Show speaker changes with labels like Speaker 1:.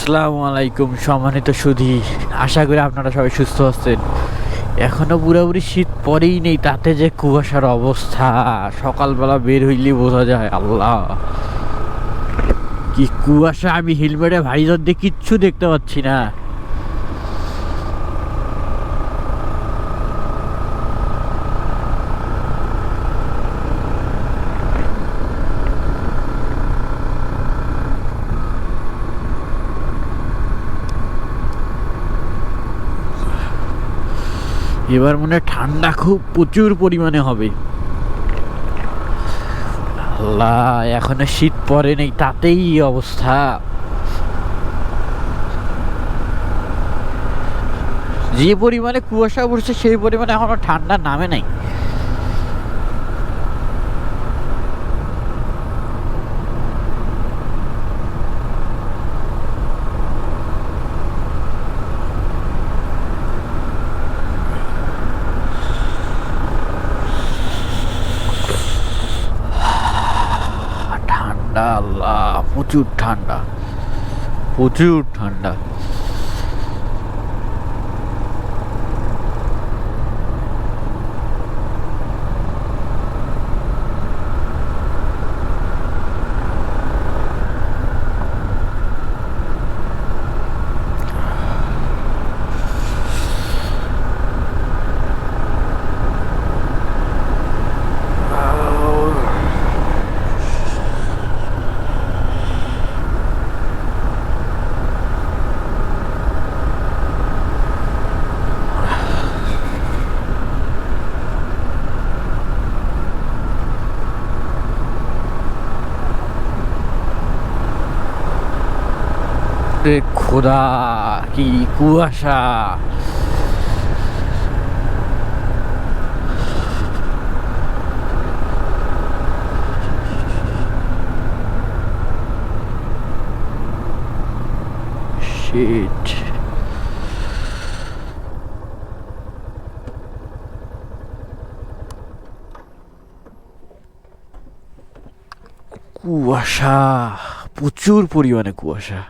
Speaker 1: আসসালামু আলাইকুম, সম্মানিত সুধী। আশা করি আপনারা সবাই সুস্থ আছেন। এখনও পুরোপুরি শীত পরেই নেই, তাতে যে কুয়াশার অবস্থা। সকালবেলা বের হইলে বোঝা যায়, আল্লাহ। কি কুয়াশা, আমি হেলমেটে ভাইজার দিয়ে কিচ্ছু দেখতে পাচ্ছি না। এবার মনে ঠান্ডা খুব প্রচুর পরিমাণে হবে। আল্লাহ, এখনও শীত পড়ে নেই, তাতেই অবস্থা। যে পরিমাণে কুয়াশা পড়ছে, সেই পরিমাণে এখনও ঠান্ডা নামে নাই। ঠান্ডা আল্লাহ প্রচুর ঠান্ডা প্রচুর ঠান্ডা। রে খোদা কি কুয়াশা। শিট কুয়াশা প্রচুর পরিমাণে কুয়াশা।